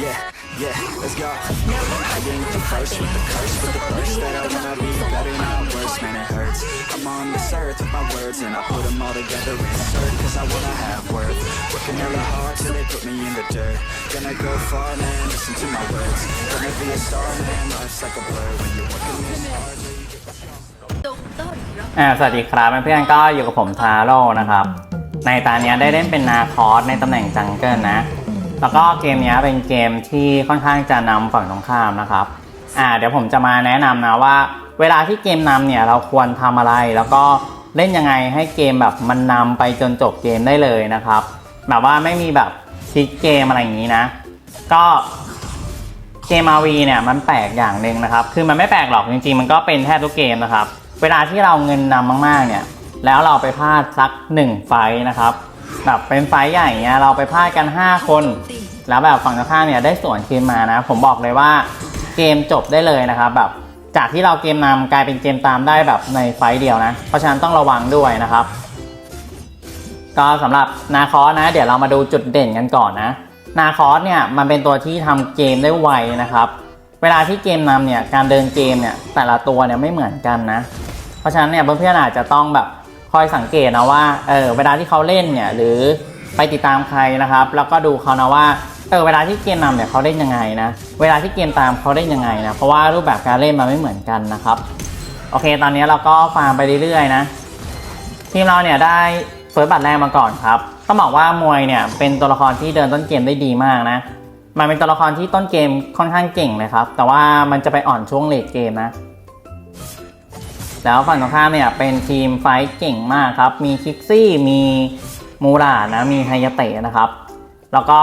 Yeah, yeah, let's go. I ain't the first with the curse, with the thirst that I wanna be better, not worse, man, it hurts. I'm on this earth with my words, and I put them all together, insert, cause I wanna have worth. Working hella hard till they put me in the dirt. Gonna go far, man, listen to my words. Gonna be a star, man, life's like a blur. When you're working this hard, อ่าสวัสดีครับเพื่อนๆก็อยู่กับผมทาโร่นะครับ ในตาเนี้ได้เล่นเป็นนาคอสในตำแหน่งจังเกิลนะ แล้วก็เกมนี้เป็นเกมที่ค่อนข้างจะนำฝั่งตรงข้ามนะครับ อ่า เดี๋ยวผมจะมาแนะนำนะว่า เวลาที่เกมนำเนี่ยเราควรทำอะไร แล้วก็เล่นยังไงให้เกมแบบมันนำไปจนจบเกมได้เลยนะครับแบบว่าไม่มีแบบพลิกเกมอะไรอย่างนี้นะ ก็เกม RV เนี่ยมันแปลกอย่างหนึ่งนะครับ คือมันไม่แปลกหรอกจริงๆ มันก็เป็นแทบทุกเกมนะครับ เวลาที่เราเงินนำมากๆเนี่ย แล้วเราไปพลาดสักหนึ่งไฟนะครับ แบบเป็นไฟใหญ่เงี้ยเราไปพลาดกัน 5 คน แล้วแบบฝั่งตรงข้ามเนี่ยได้สวนคืนมานะ ผมบอกเลยว่าเกมจบได้เลยนะครับแบบจากที่เราเกมนำกลายเป็นเกมตามได้แบบในไฟเดียวนะ เพราะฉะนั้นต้องระวังด้วยนะครับ ก็สำหรับนาคอสนะ เดี๋ยวเรามาดูจุดเด่นกันก่อนนะ นาคอสเนี่ยมันเป็นตัวที่ทำเกมได้ไวนะครับ เวลาที่เกมนำเนี่ยการเดินเกมเนี่ยแต่ละตัวเนี่ยไม่เหมือนกันนะ เพราะฉะนั้นเนี่ยเพื่อนๆอาจจะต้องแบบ คอยสังเกตนะว่าเออเวลาที่เขาเล่นเนี่ยหรือไปติดตามใครนะครับ แล้วก็ดูเขานะว่าเออเวลาที่เกมนำเนี่ยเขาเล่นยังไงนะเวลาที่เกมตามเขาเล่นยังไงนะเพราะว่ารูปแบบการเล่นมันไม่เหมือนกันนะครับโอเค ตอนนี้เราก็ฟาร์มไปเรื่อยๆนะทีมเราเนี่ยได้เฟิร์สบัตรแรกมาก่อนครับต้องบอกว่ามวยเนี่ยเป็นตัวละครที่เดินต้นเกมได้ดีมากนะมันเป็นตัวละครที่ต้นเกมค่อนข้างเก่งเลยครับแต่ว่ามันจะไปอ่อนช่วงเลดเกมนะ แล้วฝั่งตรงข้ามเนี่ยเป็นทีมไฟท์เก่งมากครับ มีคิกซี่ มีมูรานะ มีไฮยาเตะนะครับ แล้วก็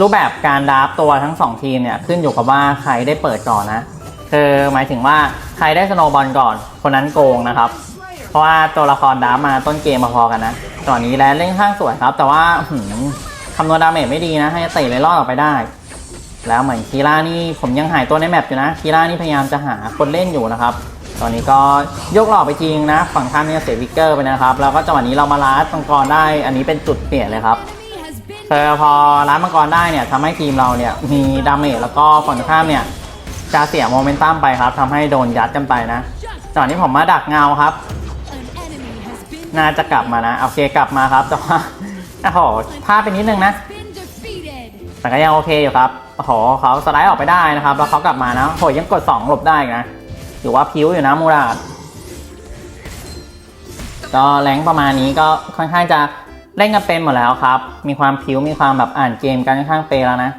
รูปแบบการดราฟตัวทั้งสองทีมเนี่ยขึ้นอยู่กับว่าใครได้เปิดก่อนนะ คือหมายถึงว่าใครได้สโนบอลก่อน คนนั้นโกงนะครับ เพราะว่าตัวละครดราฟมาต้นเกมมาพอกันนะตอนนี้แล้วเล่นข้างสวยครับ แต่ว่าคำนวณดาเมจไม่ดีนะให้เตะเลยรอดออกไปได้ แล้วเหมือนคีร่านี่ผมยังหายตัวในแมปอยู่นะคีร่านี่พยายามจะหาคนเล่นอยู่นะครับ ตอนนี้ก็ยกหลอกไปจริงนะ ฝั่งท่านเนี่ยเสียวิกเกอร์ไปนะครับ แล้วก็จังหวะนี้เรามาล้ามังกรได้ อันนี้เป็นจุดเปลี่ยนเลยครับเออพอล้ามังกรได้เนี่ยทำให้ทีมเราเนี่ยมีดาเมจแล้วก็ฝั่งข้ามเนี่ยจะเสียโมเมนตัมไปครับทำให้โดนยัดกันไปนะจังหวะนี้ผมมาดักเงาครับ น่าจะกลับมานะโอเคกลับมาครับแต่ว่าโอ้โหพลาดไปนิดนึงนะแต่ก็ยังโอเคอยู่ครับโอ้โหเขาสไลด์ออกไปได้นะครับ แล้วเขากลับมานะโอ้โหยังกด 2 หลบได้นะ ถือว่าพิ้วอยู่นะมูราดก็แรงประมาณนี้ก็ค่อนข้างจะเล่นกันเป็นหมดแล้วครับ มีความพิ้วมีความแบบอ่านเกมกันค่อนข้างเปรแล้วนะ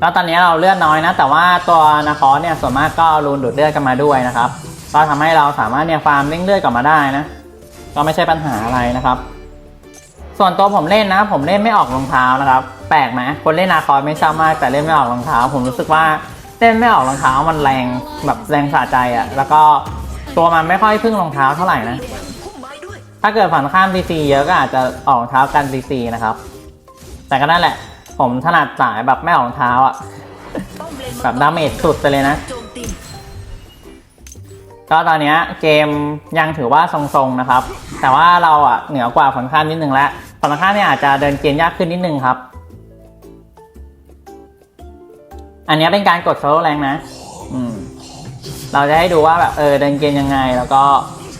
แล้วตอนนี้เราเลือดน้อยนะ แต่ว่าตัวนาคอเนี่ยส่วนมากก็รูนดูดเลือดกันมาด้วยนะครับก็ทำให้เราสามารถเนี่ยฟาร์มเร่งเลือดกลับมาได้นะ ก็ไม่ใช่ปัญหาอะไรนะครับ ส่วนตัวผมเล่นนะ ผมเล่นไม่ออกรองเท้านะครับ แปลกไหมคนเล่นนาคอยไม่ทราบมากแต่เล่นไม่ออกรองเท้า ผมรู้สึกว่า เล่นไม่ออกรองเท้ามันแรงแบบแรงสะใจอะ่ะ แล้วก็ตัวมันไม่ค่อยพึ่งรองเท้าเท่าไหร่นะ ถ้าเกิดฝั่งข้ามซีซีเยอะก็อาจจะออกรองเท้ากันซีซีนะครับ แต่ก็นั่นแหละ ผมถนัดสายแบบไม่ออกรองเท้าอะ่ะ แบบดาเมจสุดไปเลยนะ ก็ตอนนี้เกมยังถือว่าทรงๆนะครับ แต่ว่าเราอะเหนือกว่าฝั่งข้ามนิดนึงแล้วฝั่งข้ามเนี่ยอาจจะเดินเกมยากขึ้นนิดนึงครับ อันนี้เป็นการกดโซลแรงนะ อืม เราจะให้ดูว่าแบบเออเดินเกมยังไง แล้วก็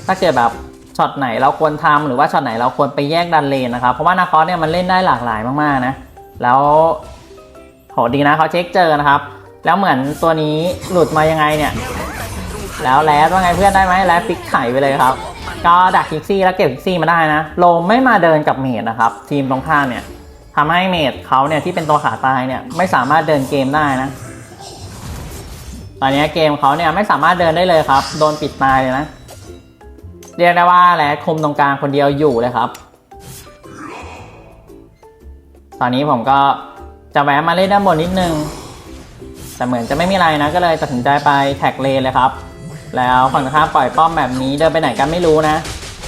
ถ้าเกิดแบบช็อตไหนเราควรทำหรือว่าช็อตไหนเราควรไปแยกดันเลนนะครับ เพราะว่านาคอสเนี่ยมันเล่นได้หลากหลายมากๆนะ แล้วโหดีนะเขาเช็คเจอนะครับ แล้วเหมือนตัวนี้หลุดมายังไงเนี่ย แล้วแรดว่าไงเพื่อนได้ไหมแรดฟิกไข่ไปเลยครับ ก็ดักคิกซี่แล้วเก็บคิกซี่มาได้นะโลมไม่มาเดินกับเมดนะครับ ทีมตรงข้ามเนี่ยทำให้เมดเขาเนี่ยที่เป็นตัวขาตายเนี่ยไม่สามารถเดินเกมได้นะ ตอนนี้เกมเขาเนี่ยไม่สามารถเดินได้เลยครับ โดนปิดตายเลยนะ เรียกได้ว่าแรดคุมตรงกลางคนเดียวอยู่เลยครับ ตอนนี้ผมก็จะแวะมาเล่นด้านบนนิดนึง แต่เหมือนจะไม่มีอะไรนะ ก็เลยตัดสินใจไปแท็กเลนเลยครับ แล้วฝั่งข้าปล่อยป้อมแบบนี้เดินไปไหนกันไม่รู้นะ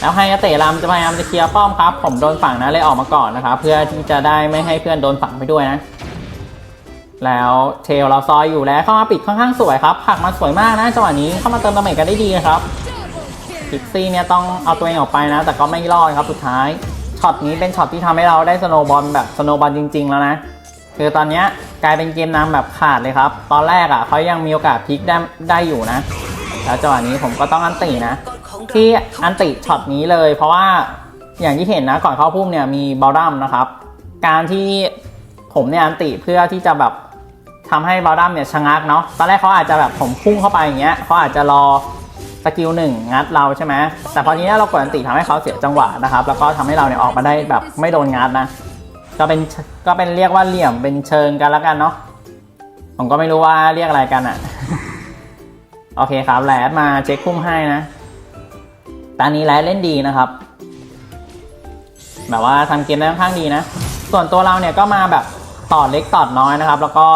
แล้วไฮยาเตะรำจะพยายามจะเคลียร์ป้อมครับ ผมโดนฝั่งนะเลยออกมาก่อนนะครับ เพื่อที่จะได้ไม่ให้เพื่อนโดนฝั่งไปด้วยนะ แล้วเทลเราซอยอยู่แล้วเข้ามาปิดค่อนข้างสวยครับผักมาสวยมากนะจังหวะนี้เข้ามาเติมดาเมจกันได้ดีนะครับพิกซี่เนี่ยต้องเอาตัวเองออกไปนะ แต่ก็ไม่รอดครับสุดท้ายช็อตนี้เป็นช็อตที่ทำให้เราได้สโนบอลแบบสโนบอลจริง ๆ แล้วนะคือตอนนี้กลายเป็นเกมนำแบบขาดเลยครับ ตอนแรกอะเขายังมีโอกาสพลิกได้ได้อยู่นะแล้วจังหวะนี้ผมก็ต้องอันตินะ ที่อันติช็อตนี้เลย เพราะว่าอย่างที่เห็นนะก่อนเข้าพุ่มเนี่ยมีบอลดัมนะครับ การที่ผมเนี่ยอันติเพื่อที่จะแบบ ทำให้บอลดัมเนี่ยชะงักเนาะตอนแรกเขาอาจจะแบบผมพุ่งเข้าไปอย่างเงี้ยเขาอาจจะรอสกิลหนึ่งงัดเราใช่ไหมแต่พอทีนี้เรากดอันติทำให้เขาเสียจังหวะนะครับ แล้วก็ทำให้เราเนี่ยออกมาได้แบบไม่โดนงัดนะ ก็เป็นก็เป็นเรียกว่าเหลี่ยมเป็นเชิงกันแล้วกันเนาะผมก็ไม่รู้ว่าเรียกอะไรกันอะ่ะโอเคครับแลดมาเช็คพุ่มให้นะตอนนี้แลดเล่นดีนะครับ แบบว่าทำเกมได้ค่อนข้างดีนะ ส่วนตัวเราเนี่ยก็มาแบบต่อเล็กต่อน้อยนะครับ แล้วก็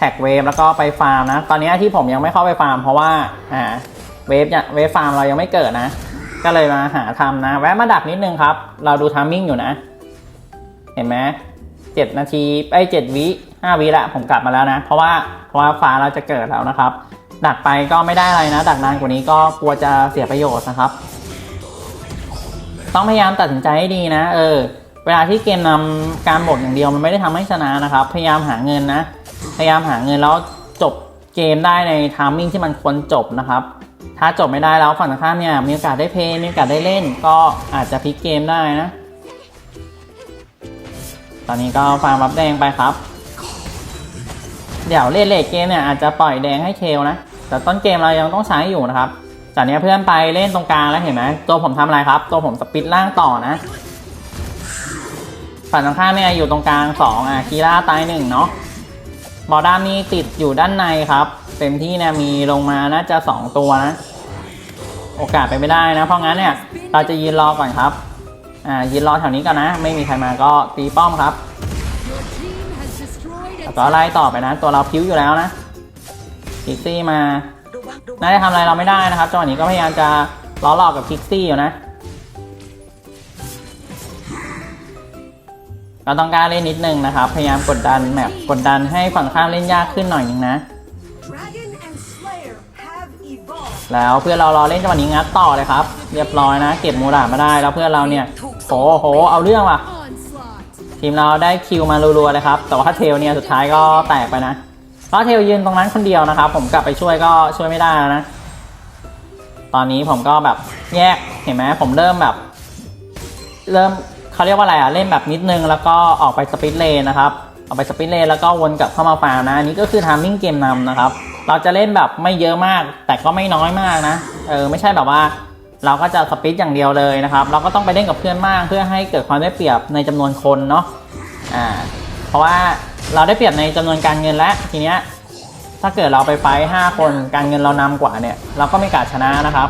แท็กเวฟแล้วก็ไปฟาร์มนะ ตอนนี้ที่ผมยังไม่เข้าไปฟาร์มเพราะว่าอ่าเวฟเนี่ยเวฟฟาร์มเรายังไม่เกิดนะ ก็เลยมาหาทำนะ แวะมาดักนิดนึงครับ เราดูทามมิ่งอยู่นะ เห็นไหมเจ็ดนาทีไอ้เจ็ดวิห้าวิละผมกลับมาแล้วนะ เพราะว่าเพราะว่าฟ้าเราจะเกิดแล้วนะครับ ดักไปก็ไม่ได้อะไรนะ ดักนานกว่านี้ก็กลัวจะเสียประโยชน์นะครับ ต้องพยายามตัดสินใจให้ดีนะ เออ เวลาที่เกมนำการบดอย่างเดียวมันไม่ได้ทำให้ชนะนะครับ พยายามหาเงินนะ พยายามหาเงินแล้วจบเกมได้ในทามมิ่งที่มันควรจบนะครับ ถ้าจบไม่ได้แล้วฝั่งตรงข้ามเนี่ยมีโอกาสได้เพย์มีโอกาสได้เล่น ก็อาจจะพลิกเกมได้นะ ตอนนี้ก็ฟาร์มรับแดงไปครับ เดี๋ยวเล่นเลทเกมเนี่ยอาจจะปล่อยแดงให้เคลนะ แต่ต้นเกมเรายังต้องใช้อยู่นะครับ จากนี้เพื่อนไปเล่นตรงกลางแล้วเห็นไหมตัวผมทำอะไรครับ ตัวผมสปิดล่างต่อนะฝั่งตรงข้ามเนี่ยอยู่ตรงกลางสองอะคีร่าตายหนึ่งเนาะ บอด้ามนี่ติดอยู่ด้านในครับ เต็มที่เนี่ยมีลงมาน่าจะสองตัวนะ โอกาสไปไม่ได้นะ เพราะงั้นเนี่ยเราจะยืนรอก่อนครับอ่ายืนรอแถวนี้ก่อนนะ ไม่มีใครมาก็ตีป้อมครับแล้วก็ไล่ต่อไปนะ ตัวเราพิ้วอยู่แล้วนะคิกซี่มาน่าจะทำอะไรเราไม่ได้นะครับจังหวะนี้ก็พยายามจะล้อหลอกกับคิกซี่อยู่นะ เราต้องกล้ารเล่นนิดนึงนะครับ พยายามกดดันแมปกดดันให้ฝั่งข้ามเล่นยากขึ้นหน่อยนึงนะ Dragon and Slayer have evolved แล้วเพื่อนเรารอเล่นจังหวะนี้งัดต่อเลยครับ เรียบร้อยนะ เก็บมูรามาได้แล้วเพื่อนเราเนี่ยโหโห เอาเรื่องว่ะ onslaught. ทีมเราได้คิวมารัวๆเลยครับ แต่ว่าเทลเนี่ยสุดท้ายก็แตกไปนะเพราะเทลยืนตรงนั้นคนเดียวนะครับ ผมกลับไปช่วยก็ช่วยไม่ได้แล้วนะ ตอนนี้ผมก็แบบแยกเห็นไหมผมเริ่มแบบ เริ่ม เขาเรียกว่าอะไรอะเล่นแบบนิดนึงแล้วก็ออกไปสปิดเลนนะครับออกไปสปิดเลนแล้วก็วนกลับเข้ามาฟาร์มนะอันนี้ก็คือทามมิ่งเกมนำนะครับ เราจะเล่นแบบไม่เยอะมาก แต่ก็ไม่น้อยมากนะเออไม่ใช่แบบว่าเราก็จะสปิดอย่างเดียวเลยนะครับ เราก็ต้องไปเล่นกับเพื่อนมาก เพื่อให้เกิดความได้เปรียบในจำนวนคนเนาะอ่าเพราะว่าเราได้เปรียบในจำนวนการเงินแล้วทีเนี้ยถ้าเกิดเราไปไฟห้าคนการเงินเรานำกว่าเนี่ย เราก็ไม่กาดชนะนะครับ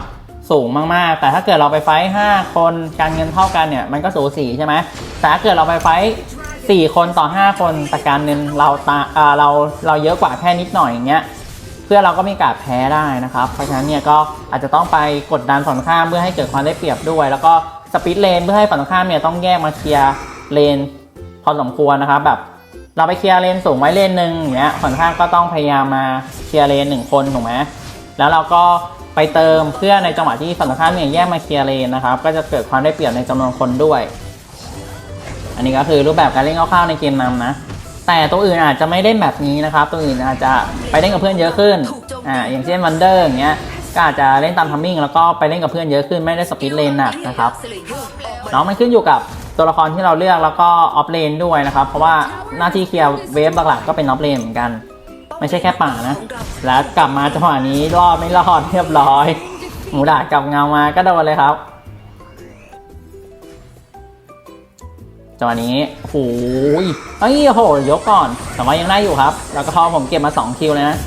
สูงมากๆ แต่ถ้าเกิดเราไปไฟท์ห้าคนการเงินเท่ากันเนี่ยมันก็สูสีใช่ไหมแต่ถ้าเกิดเราไปไฟท์สี่คนต่อห้าคนแต่การเงินเราตาอ่าเราเราเยอะกว่าแค่นิดหน่อยอย่างเงี้ยเพื่อเราก็มีโอกาสแพ้ได้นะครับ เพราะฉะนั้นเนี่ยก็อาจจะต้องไปกดดันฝั่งข้ามเพื่อให้เกิดความได้เปรียบด้วย แล้วก็สปิดเลนเพื่อให้ฝั่งข้ามเนี่ยต้องแยกมาเคลียร์เลนพอสมควรนะครับแบบเราไปเคลียร์เลนสูงไว้เลนหนึ่งอย่างเงี้ยฝั่งข้างก็ต้องพยายามมาเคลียร์เลนหนึ่งคนถูกไหมแล้วเราก็ ไปเติมเพื่อในจังหวะที่ฝั่งตรงข้ามเนี่ยแยกมาเคลียร์เลนนะครับ ก็จะเกิดความได้เปรียบในจำนวนคนด้วย อันนี้ก็คือรูปแบบการเล่นคร่าวๆในเกมนำนะ แต่ตัวอื่นอาจจะไม่เล่นแบบนี้นะครับ ตัวอื่นอาจจะไปเล่นกับเพื่อนเยอะขึ้นอ่าอย่างเช่นวันเดอร์อย่างเงี้ยก็อาจจะเล่นตามทัมมิ่งแล้วก็ไปเล่นกับเพื่อนเยอะขึ้นไม่ได้สปิดเลนหนักนะครับเนาะมันขึ้นอยู่กับตัวละครที่เราเลือกแล้วก็ออฟเลนด้วยนะครับ เพราะว่าหน้าที่เคลียร์เวฟหลักๆก็เป็นออฟเลนเหมือนกัน ไม่ใช่แค่ป่านะ แล้วกลับมาจังหวะนี้รอดไม่รอดเรียบร้อย หมูด่ากลับเงามาก็โดนเลยครับจังหวะนี้โอ้ยเอ้ยโห ยกก่อน แต่ว่ายังได้อยู่ครับ แล้วก็พอผมเก็บมา 2 คิวเลยนะ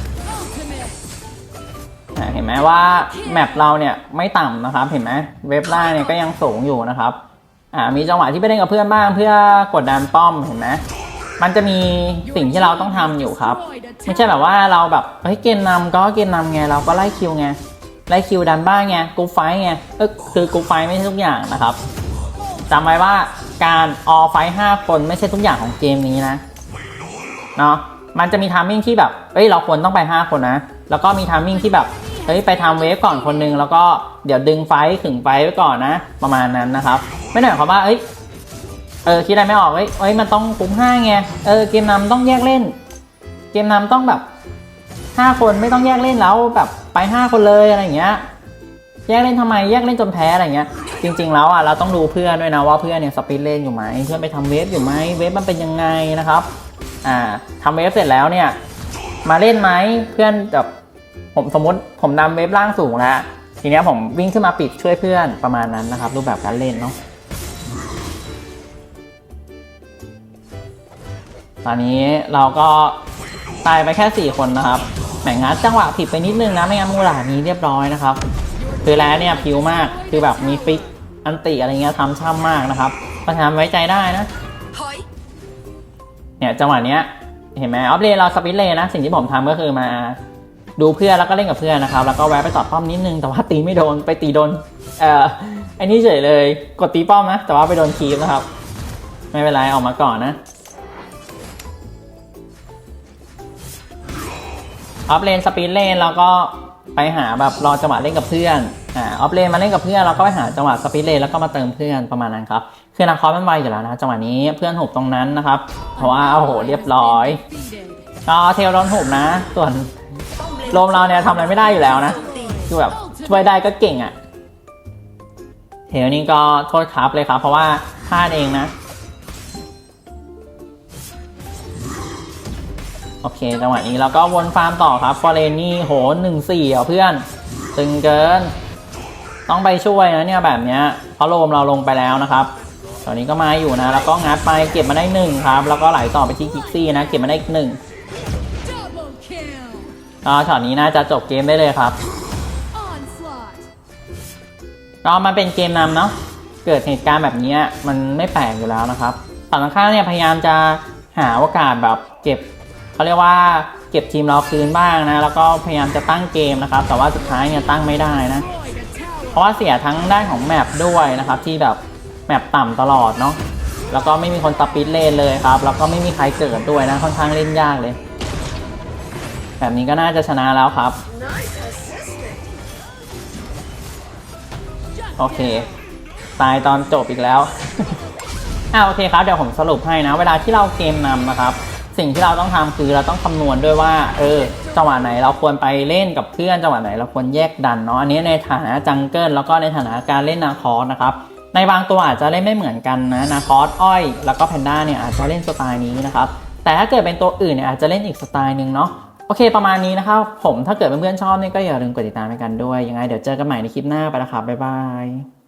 เห็นไหมว่าแมปเราเนี่ยไม่ต่ำนะครับ เห็นไหมเว็บล่าเนี่ยก็ยังสูงอยู่นะครับ อ่า มีจังหวะที่ไปเล่นกับเพื่อนบ้างเพื่อกดดันป้อม เห็นไหม มันจะมีสิ่งที่เราต้องทำอยู่ครับ ไม่ใช่แบบว่าเราแบบเฮ้ยเกณฑ์นำก็เกณฑ์นำไงเราก็ไล่คิวไงไล่คิวดันบ้างไงกูไฟท์ไงเออคือกูไฟท์ไม่ใช่ทุกอย่างนะครับจำไว้ว่าการออไฟท์ห้าคนไม่ใช่ทุกอย่างของเกมนี้นะเนาะมันจะมีทามมิ่งที่แบบเอ้ยเราควรต้องไปห้าคนนะ แล้วก็มีทามมิ่งที่แบบเฮ้ยไปทำเวฟก่อนคนนึง แล้วก็เดี๋ยวดึงไฟท์ขึงไฟท์ไว้ก่อนนะ ประมาณนั้นนะครับ ไม่ได้หมายความว่าเอ้ย เออคิดอะไรไม่ออกเอ้ยเอ้ยมันต้องคุ้มห้าไงเออเกมนำต้องแยกเล่น เกมนำต้องแบบห้าคนไม่ต้องแยกเล่นแล้วแบบไปห้าคนเลยอะไรอย่างเงี้ยแยกเล่นทำไมแยกเล่นจนแพ้อะไรเงี้ย จริง ๆ แล้วอะเราต้องดูเพื่อนด้วยนะว่าเพื่อนเนี่ยสปีดเล่นอยู่ไหมเพื่อนไปทำเวฟอยู่ไหมเวฟมันเป็นยังไงนะครับอ่าทำเวฟเสร็จแล้วเนี่ย มาเล่นไหมเพื่อนแบบผมสมมติผมนำเวฟล่างสูงแล้วทีเนี้ยผมวิ่งขึ้นมาปิดช่วยเพื่อนประมาณนั้นนะครับ รูปแบบการเล่นเนาะ ตอนนี้เราก็ตายไปแค่ 4 คนนะครับแหมงัดจังหวะผิดไปนิดนึงนะไม่งั้นมูหลานี้เรียบร้อยนะครับคือแล้วเนี่ยพิวมากคือแบบมีฟิกอันติอะไรเงี้ยทำช่ำมากนะครับเพราะฉะนั้นไว้ใจได้นะเนี่ยจังหวะเนี้ยเห็นไหมออฟเลนเราสปินเลนนะสิ่งที่ผมทำก็คือมาดูเพื่อนแล้วก็เล่นกับเพื่อนนะครับ แล้วก็แวะไปตอดป้อมนิดนึงแต่ว่าตีไม่โดนไปตีโดนเอ่อไอ้นี่เฉยเลยกดตีป้อมนะแต่ว่าไปโดนคีฟนะครับ ไม่เป็นไรออกมาก่อนนะ ออฟเลนสปินเลนแล้วก็ไปหาแบบรอจังหวะเล่นกับเพื่อนอ่าออฟเลนมาเล่นกับเพื่อนแล้วก็ไปหาจังหวะสปินเลนแล้วก็มาเติมเพื่อนประมาณนั้นครับคือนาคอสมันไวอยู่แล้วนะจังหวะนี้เพื่อนหุบตรงนั้นนะครับ เพราะว่าโอ้โหเรียบร้อยก็เทลโดนหุบนะ ส่วนโรมเราเนี่ยทำอะไรไม่ได้อยู่แล้วนะคือแบบช่วยได้ก็เก่งอะ่ะเทลนี่ก็โทษครับเลยครับ เพราะว่าพลาดเองนะ โอเค จังหวะนี้เราก็วนฟาร์มต่อครับฟอเรนนี่โหหนึ่งสี่อะเพื่อน ตึงเกิน ต้องไปช่วยนะเนี่ยแบบเนี้ยเพราะโรมเราลงไปแล้วนะครับตอนนี้ก็มาอยู่นะ แล้วก็งัดไปเก็บมาได้หนึ่งครับ แล้วก็ไหลต่อไปที่กิกซี่นะ เก็บมาได้อีกหนึ่งก็ช็อตนี้น่าจะจบเกมได้เลยครับก็มันเป็นเกมนำเนาะ เกิดเหตุการณ์แบบนี้มันไม่แปลกอยู่แล้วนะครับฝั่งตรงข้ามเนี่ยพยายามจะหาโอกาสแบบเก็บ เขาเรียกว่าเก็บทีมเราคืนบ้างนะ แล้วก็พยายามจะตั้งเกมนะครับ แต่ว่าสุดท้ายเนี่ยตั้งไม่ได้นะ เพราะว่าเสียทั้งด้านของแมปด้วยนะครับ ที่แบบแมปต่ำตลอดเนาะ แล้วก็ไม่มีคนสปิดเลนเลยครับ แล้วก็ไม่มีใครเกิดด้วยนะ ค่อนข้างเล่นยากเลย แบบนี้ก็น่าจะชนะแล้วครับ โอเค ตายตอนจบอีกแล้วอ่าโอเคครับ เดี๋ยวผมสรุปให้นะ เวลาที่เราเกมนำนะครับ สิ่งที่เราต้องทำคือเราต้องคำนวณด้วยว่าเออจังหวะไหนเราควรไปเล่นกับเพื่อนจังหวะไหนเราควรแยกดันเนาะอันนี้ในฐานะจังเกิลแล้วก็ในฐานะการเล่นนาคอสนะครับในบางตัวอาจจะเล่นไม่เหมือนกันนะนาคอสอ้อย แล้วก็แพนด้าเนี่ยอาจจะเล่นสไตล์นี้นะครับแต่ถ้าเกิดเป็นตัวอื่นเนี่ยอาจจะเล่นอีกสไตล์หนึ่งเนาะโอเคประมาณนี้นะครับผมถ้าเกิดเพื่อนๆชอบเนี่ยก็อย่าลืมกดติดตามไปกันด้วยยังไงเดี๋ยวเจอกันใหม่ในคลิปหน้าไปแล้วครับบ๊ายบาย